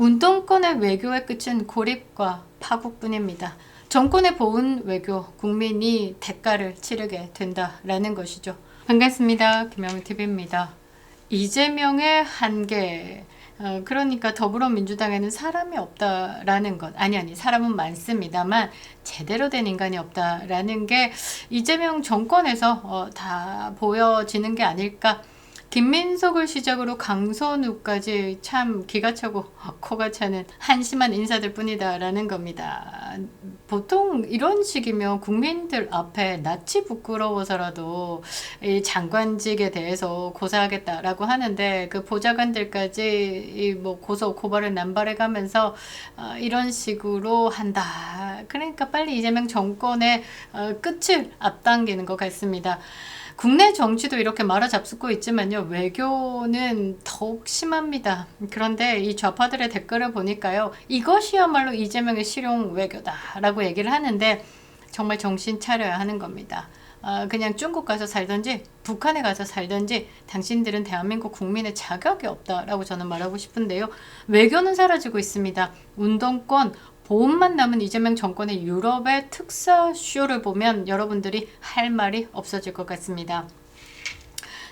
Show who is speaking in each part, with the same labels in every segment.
Speaker 1: 운동권의 외교의 끝은 고립과 파국뿐입니다. 정권의 보은 외교, 국민이 대가를 치르게 된다라는 것이죠. 반갑습니다. 김영희 TV입니다. 이재명의 한계. 어, 그러니까 더불어민주당에는 사람이 없다라는 것. 아니, 아니, 사람은 많습니다만 제대로 된 인간이 없다라는 게 이재명 정권에서 어, 다 보여지는 게 아닐까. 김민석을 시작으로 강선우까지 참 기가 차고 코가 차는 한심한 인사들 뿐이다라는 겁니다. 보통 이런 식이면 국민들 앞에 낯이 부끄러워서라도 이 장관직에 대해서 고사하겠다라고 하는데 그 보좌관들까지 이뭐 고소 고발을 남발해 가면서 어, 이런 식으로 한다. 그러니까 빨리 이재명 정권의 어, 끝을 앞당기는 것 같습니다. 국내 정치도 이렇게 말아잡수고 있지만요, 외교는 더욱 심합니다. 그런데 이 좌파들의 댓글을 보니까요, 이것이야말로 이재명의 실용 외교다라고 얘기를 하는데, 정말 정신 차려야 하는 겁니다. 아, 그냥 중국 가서 살든지 북한에 가서 살든지 당신들은 대한민국 국민의 자격이 없다라고 저는 말하고 싶은데요. 외교는 사라지고 있습니다. 운동권, 보험만 남은 이재명 정권의 유럽의 특사 쇼를 보면 여러분들이 할 말이 없어질 것 같습니다.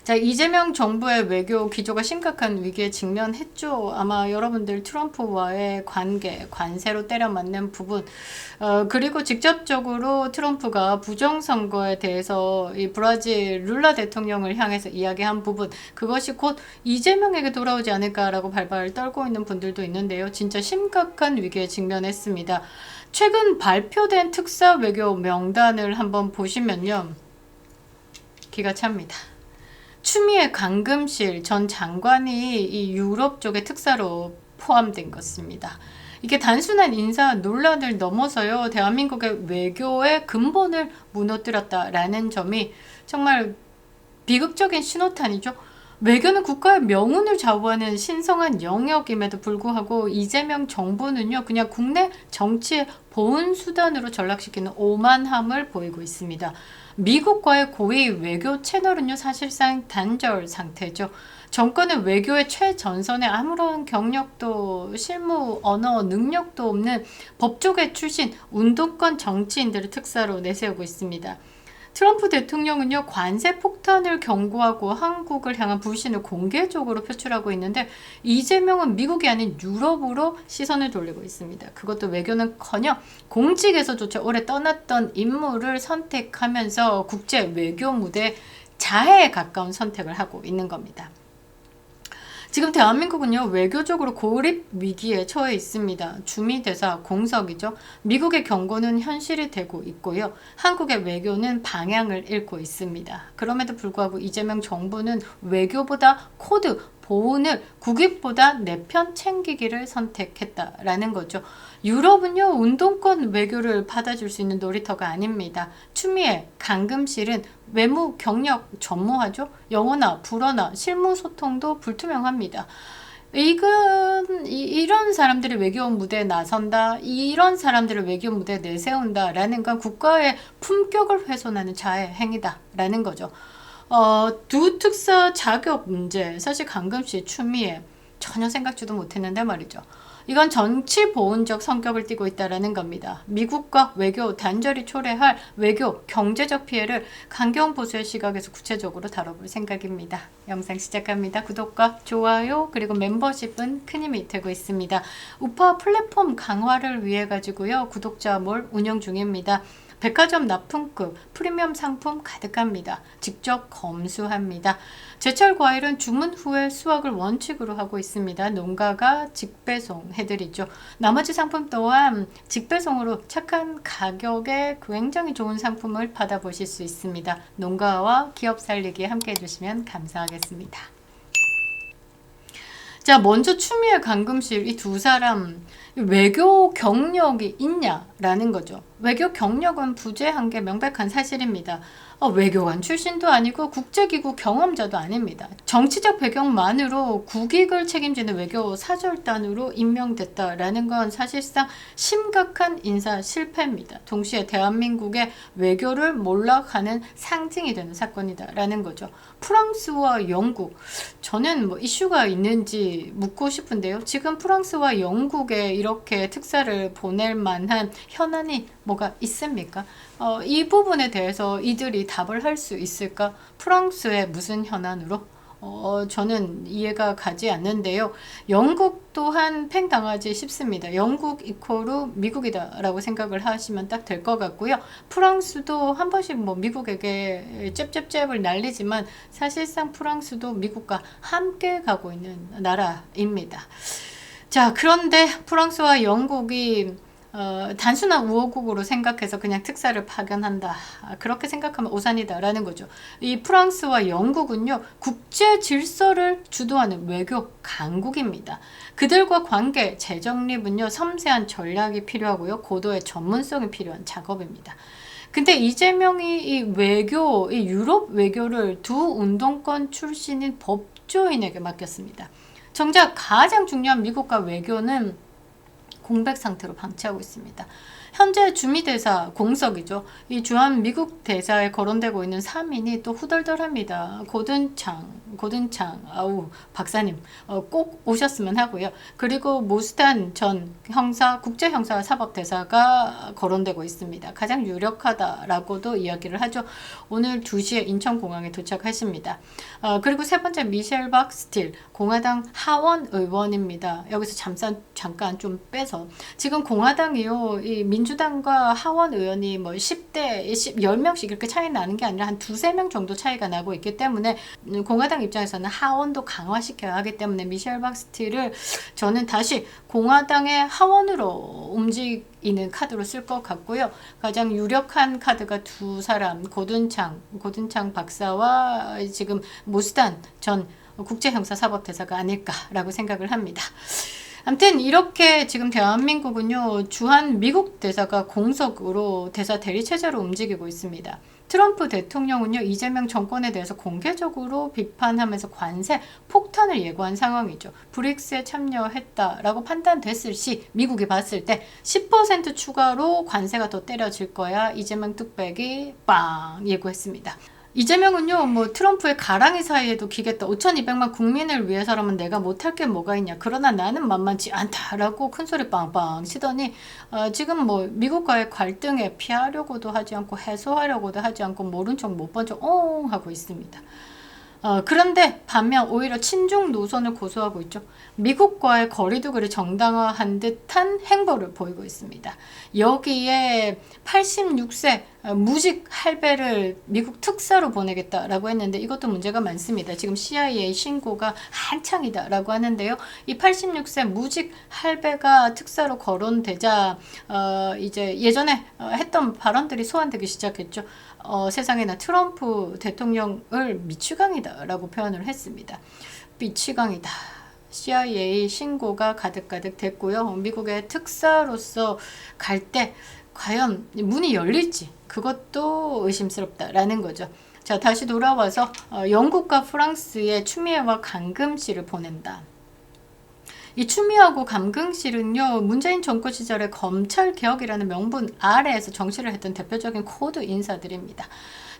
Speaker 1: 자, 이재명 정부의 외교 기조가 심각한 위기에 직면했죠. 아마 여러분들 트럼프와의 관계, 관세로 때려 맞는 부분, 어, 그리고 직접적으로 트럼프가 부정선거에 대해서 이 브라질 룰라 대통령을 향해서 이야기한 부분, 그것이 곧 이재명에게 돌아오지 않을까라고 발발 떨고 있는 분들도 있는데요. 진짜 심각한 위기에 직면했습니다. 최근 발표된 특사 외교 명단을 한번 보시면요. 기가 찹니다. 추미애 강금실 전 장관이 이 유럽 쪽의 특사로 포함된 것입니다. 이게 단순한 인사 논란을 넘어서요, 대한민국의 외교의 근본을 무너뜨렸다라는 점이 정말 비극적인 신호탄이죠. 외교는 국가의 명운을 좌우하는 신성한 영역임에도 불구하고 이재명 정부는요, 그냥 국내 정치의 보은 수단으로 전락시키는 오만함을 보이고 있습니다. 미국과의 고위 외교 채널은요, 사실상 단절 상태죠. 정권은 외교의 최전선에 아무런 경력도 실무 언어 능력도 없는 법조계 출신 운동권 정치인들을 특사로 내세우고 있습니다. 트럼프 대통령은요, 관세 폭탄을 경고하고 한국을 향한 불신을 공개적으로 표출하고 있는데, 이재명은 미국이 아닌 유럽으로 시선을 돌리고 있습니다. 그것도 외교는 커녕 공직에서조차 오래 떠났던 인물을 선택하면서 국제 외교 무대 자해에 가까운 선택을 하고 있는 겁니다. 지금 대한민국은요 외교적으로 고립 위기에 처해 있습니다. 주미 대사 공석이죠. 미국의 경고는 현실이 되고 있고요. 한국의 외교는 방향을 잃고 있습니다. 그럼에도 불구하고 이재명 정부는 외교보다 코드 보훈을 국익보다 내 편 챙기기를 선택했다라는 거죠. 유럽은요 운동권 외교를 받아줄 수 있는 놀이터가 아닙니다. 추미애, 강금실은 외무 경력 전무하죠. 영어나 불어나 실무 소통도 불투명합니다. 이건 이, 런 사람들이 외교 무대에 나선다, 이런 사람들을 외교 무대에 내세운다라는 건 국가의 품격을 훼손하는 자해 행위다라는 거죠. 어, 두 특사 자격 문제, 사실 강금 씨 추미애 전혀 생각지도 못했는데 말이죠. 이건 정치 보훈적 성격을 띠고 있다라는 겁니다. 미국과 외교 단절이 초래할 외교 경제적 피해를 강경 보수의 시각에서 구체적으로 다뤄볼 생각입니다. 영상 시작합니다. 구독과 좋아요 그리고 멤버십은 큰 힘이 되고 있습니다. 우파 플랫폼 강화를 위해 가지고요 구독자 몰 운영 중입니다. 백화점 납품급 프리미엄 상품 가득합니다. 직접 검수합니다. 제철 과일은 주문 후에 수확을 원칙으로 하고 있습니다. 농가가 직배송 해드리죠. 나머지 상품 또한 직배송으로 착한 가격에 굉장히 좋은 상품을 받아보실 수 있습니다. 농가와 기업 살리기 함께 해주시면 감사하겠습니다. 자, 먼저 추미애 강금실 이 두 사람 외교 경력이 있냐라는 거죠. 외교 경력은 부재한 게 명백한 사실입니다. 어, 외교관 출신도 아니고 국제기구 경험자도 아닙니다. 정치적 배경만으로 국익을 책임지는 외교 사절단으로 임명됐다라는 건 사실상 심각한 인사 실패입니다. 동시에 대한민국의 외교를 몰락하는 상징이 되는 사건이다라는 거죠. 프랑스와 영국 저는 뭐 이슈가 있는지 묻고 싶은데요. 지금 프랑스와 영국에 이렇게 특사를 보낼 만한 현안이 뭐가 있습니까? 어, 이 부분에 대해서 이들이 답을 할 수 있을까? 프랑스의 무슨 현안으로? 어, 저는 이해가 가지 않는데요. 영국 또한 팽당하지 싶습니다. 영국 이코르 미국이다라고 생각을 하시면 딱 될 것 같고요. 프랑스도 한 번씩 뭐 미국에게 잽잽잽을 날리지만 사실상 프랑스도 미국과 함께 가고 있는 나라입니다. 자, 그런데 프랑스와 영국이 어, 단순한 우호국으로 생각해서 그냥 특사를 파견한다. 아, 그렇게 생각하면 오산이다라는 거죠. 이 프랑스와 영국은요, 국제 질서를 주도하는 외교 강국입니다. 그들과 관계 재정립은요, 섬세한 전략이 필요하고요, 고도의 전문성이 필요한 작업입니다. 근데 이재명이 이 외교, 이 유럽 외교를 두 운동권 출신인 법조인에게 맡겼습니다. 정작 가장 중요한 미국과 외교는 공백 상태로 방치하고 있습니다. 현재 주미 대사 공석이죠. 이 주한 미국 대사에 거론되고 있는 3인이 또 후덜덜합니다. 고든창, 고든창, 아우 박사님 어, 꼭 오셨으면 하고요. 그리고 모스탄 전 형사 국제 형사 사법 대사가 거론되고 있습니다. 가장 유력하다라고도 이야기를 하죠. 오늘 2시에 인천공항에 도착하십니다. 어, 그리고 세 번째 미셸 박스틸 공화당 하원 의원입니다. 여기서 잠깐 잠깐 좀 빼서 지금 공화당이요 이 민주당과 하원 의원이 뭐 10대 10, 10명씩 이렇게 차이 나는 게 아니라 한 두세 명 정도 차이가 나고 있기 때문에 공화당 입장에서는 하원도 강화시켜야 하기 때문에 미셸 박스틸을 저는 다시 공화당의 하원으로 움직이는 카드로 쓸 것 같고요. 가장 유력한 카드가 두 사람 고든창 고든창 박사와 지금 모스탄 전 국제형사사법대사가 아닐까라고 생각을 합니다. 아무튼 이렇게 지금 대한민국은요 주한 미국 대사가 공석으로 대사 대리 체제로 움직이고 있습니다. 트럼프 대통령은요 이재명 정권에 대해서 공개적으로 비판하면서 관세 폭탄을 예고한 상황이죠. 브릭스에 참여했다라고 판단됐을 시 미국이 봤을 때 10% 추가로 관세가 더 때려질 거야 이재명 뚝배기 빵 예고했습니다. 이재명은요, 뭐 트럼프의 가랑이 사이에도 기겠다. 5,200만 국민을 위해서라면 내가 못할 게 뭐가 있냐. 그러나 나는 만만치 않다라고 큰 소리 빵빵 치더니 어, 지금 뭐 미국과의 갈등에 피하려고도 하지 않고 해소하려고도 하지 않고 모른 척 못 본 척 엉 하고 있습니다. 어, 그런데 반면 오히려 친중 노선을 고수하고 있죠. 미국과의 거리두기를 정당화한 듯한 행보를 보이고 있습니다. 여기에 86세 무직 할배를 미국 특사로 보내겠다라고 했는데 이것도 문제가 많습니다. 지금 CIA 신고가 한창이다라고 하는데요. 이 86세 무직 할배가 특사로 거론되자 어, 이제 예전에 했던 발언들이 소환되기 시작했죠. 어, 세상에나 트럼프 대통령을 미치광이다라고 표현을 했습니다. 미치광이다. CIA 신고가 가득가득 됐고요. 미국의 특사로서 갈 때 과연 문이 열릴지 그것도 의심스럽다라는 거죠. 자 다시 돌아와서 어, 영국과 프랑스의 추미애와 강금씨를 보낸다. 이 추미하고 감금실은요 문재인 정권 시절에 검찰 개혁이라는 명분 아래에서 정치를 했던 대표적인 코드 인사들입니다.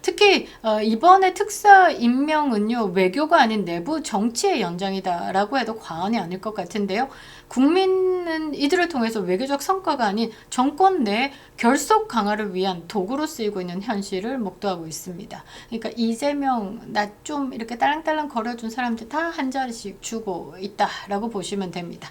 Speaker 1: 특히 어, 이번에 특사 임명은요 외교가 아닌 내부 정치의 연장이다라고 해도 과언이 아닐 것 같은데요. 국민은 이들을 통해서 외교적 성과가 아닌 정권 내 결속 강화를 위한 도구로 쓰이고 있는 현실을 목도하고 있습니다. 그러니까 이재명 나 좀 이렇게 딸랑딸랑 거려준 사람들 다 한 자리씩 주고 있다라고 보시면 됩니다.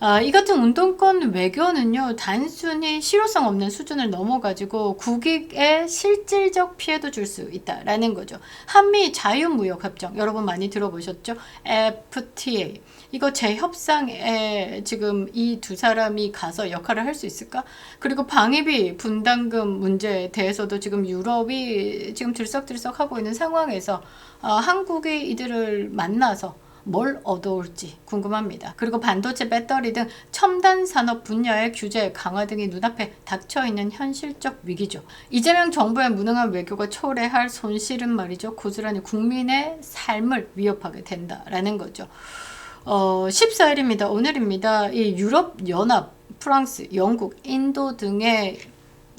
Speaker 1: 아, 이 같은 운동권 외교는요, 단순히 실효성 없는 수준을 넘어가지고 국익에 실질적 피해도 줄 수 있다라는 거죠. 한미 자유무역협정, 여러분 많이 들어보셨죠? FTA. 이거 재협상에 지금 이 두 사람이 가서 역할을 할 수 있을까? 그리고 방위비 분담금 문제에 대해서도 지금 유럽이 지금 들썩들썩 하고 있는 상황에서 어, 한국이 이들을 만나서 뭘 얻어올지 궁금합니다. 그리고 반도체, 배터리 등 첨단 산업 분야의 규제 강화 등이 눈앞에 닥쳐 있는 현실적 위기죠. 이재명 정부의 무능한 외교가 초래할 손실은 말이죠. 고스란히 국민의 삶을 위협하게 된다라는 거죠. 어, 14일입니다. 오늘입니다. 이 유럽 연합, 프랑스, 영국, 인도 등의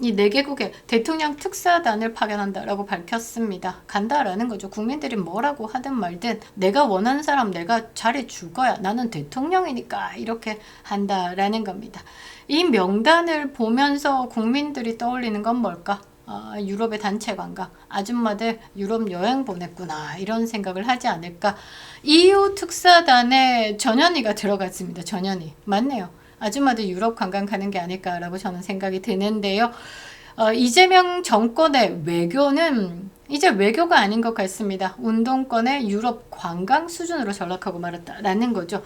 Speaker 1: 이네 개국의 대통령 특사단을 파견한다라고 밝혔습니다. 간다라는 거죠. 국민들이 뭐라고 하든 말든 내가 원하는 사람 내가 자리 줄 거야. 나는 대통령이니까 이렇게 한다라는 겁니다. 이 명단을 보면서 국민들이 떠올리는 건 뭘까? 아, 유럽의 단체 관광, 아줌마들 유럽 여행 보냈구나 이런 생각을 하지 않을까. EU 특사단에 전현희가 들어갔습니다. 전현희 맞네요. 아줌마들 유럽 관광 가는 게 아닐까라고 저는 생각이 드는데요. 어, 이재명 정권의 외교는 이제 외교가 아닌 것 같습니다. 운동권의 유럽 관광 수준으로 전락하고 말았다라는 거죠.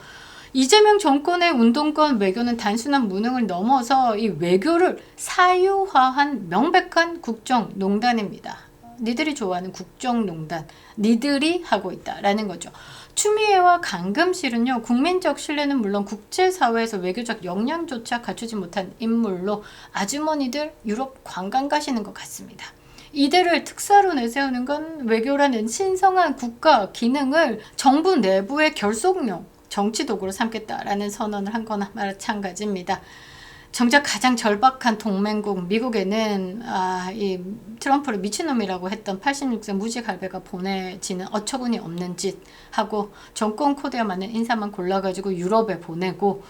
Speaker 1: 이재명 정권의 운동권 외교는 단순한 무능을 넘어서 이 외교를 사유화한 명백한 국정농단입니다. 니들이 좋아하는 국정농단, 니들이 하고 있다라는 거죠. 추미애와 강금실은요, 국민적 신뢰는 물론 국제사회에서 외교적 역량조차 갖추지 못한 인물로 아주머니들 유럽 관광 가시는 것 같습니다. 이들을 특사로 내세우는 건 외교라는 신성한 국가 기능을 정부 내부의 결속용, 정치 도구로 삼겠다라는 선언을 한 거나 마찬가지입니다. 정작 가장 절박한 동맹국 미국에는 아, 이 트럼프를 미친놈이라고 했던 86세 무직 할배가 보내지는 어처구니 없는 짓 하고 정권 코드에 맞는 인사만 골라가지고 유럽에 보내고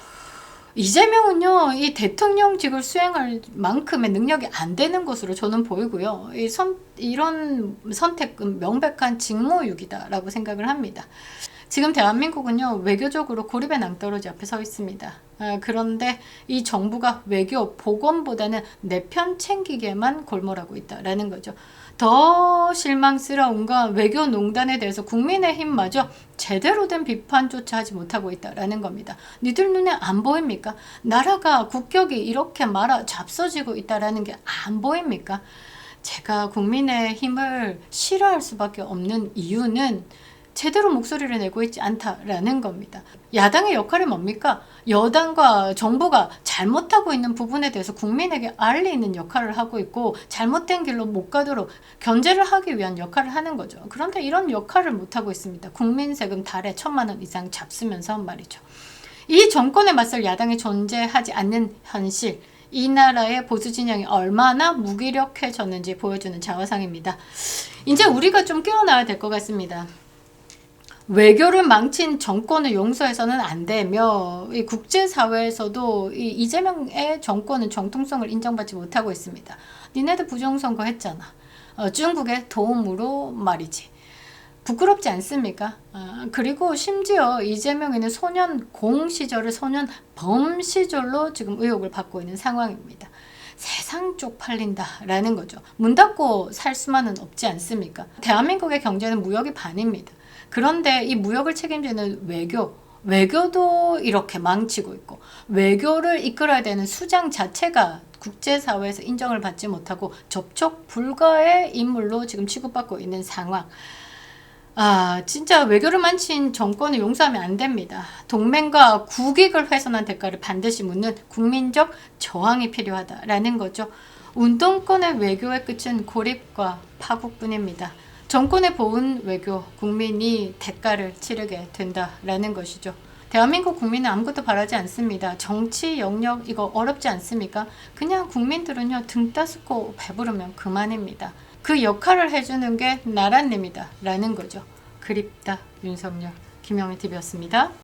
Speaker 1: 이재명은요 이 대통령직을 수행할 만큼의 능력이 안 되는 것으로 저는 보이고요 이 선, 이런 선택은 명백한 직무유기다라고 생각을 합니다. 지금 대한민국은요 외교적으로 고립의 낭떠러지 앞에 서 있습니다. 아, 그런데 이 정부가 외교 복원보다는 내 편 챙기게만 골몰하고 있다라는 거죠. 더 실망스러운 건 외교 농단에 대해서 국민의힘마저 제대로 된 비판조차 하지 못하고 있다라는 겁니다. 니들 눈에 안 보입니까? 나라가 국격이 이렇게 말아 잡서지고 있다라는 게 안 보입니까? 제가 국민의힘을 싫어할 수밖에 없는 이유는 제대로 목소리를 내고 있지 않다라는 겁니다. 야당의 역할이 뭡니까? 여당과 정부가 잘못하고 있는 부분에 대해서 국민에게 알리는 역할을 하고 있고 잘못된 길로 못 가도록 견제를 하기 위한 역할을 하는 거죠. 그런데 이런 역할을 못하고 있습니다. 국민 세금 달에 천만 원 이상 잡수면서 말이죠. 이 정권에 맞설 야당이 존재하지 않는 현실, 이 나라의 보수 진영이 얼마나 무기력해졌는지 보여주는 자화상입니다. 이제 우리가 좀 깨어나야 될 것 같습니다. 외교를 망친 정권을 용서해서는 안 되며 이 국제사회에서도 이 이재명의 정권은 정통성을 인정받지 못하고 있습니다. 니네들 부정선거 했잖아. 어, 중국의 도움으로 말이지. 부끄럽지 않습니까? 아, 그리고 심지어 이재명에는 소년 공 시절을 소년 범 시절로 지금 의혹을 받고 있는 상황입니다. 세상 쪽팔린다라는 거죠. 문 닫고 살 수만은 없지 않습니까? 대한민국의 경제는 무역이 반입니다. 그런데 이 무역을 책임지는 외교, 외교도 이렇게 망치고 있고 외교를 이끌어야 되는 수장 자체가 국제사회에서 인정을 받지 못하고 접촉 불가의 인물로 지금 취급받고 있는 상황. 아, 진짜 외교를 만친 정권을 용서하면 안 됩니다. 동맹과 국익을 훼손한 대가를 반드시 묻는 국민적 저항이 필요하다라는 거죠. 운동권의 외교의 끝은 고립과 파국뿐입니다. 정권의 보은 외교, 국민이 대가를 치르게 된다라는 것이죠. 대한민국 국민은 아무것도 바라지 않습니다. 정치 영역 이거 어렵지 않습니까? 그냥 국민들은요 등 따스고 배부르면 그만입니다. 그 역할을 해주는 게 나라님이다 라는 거죠. 그립다 윤석열 김영희 TV였습니다.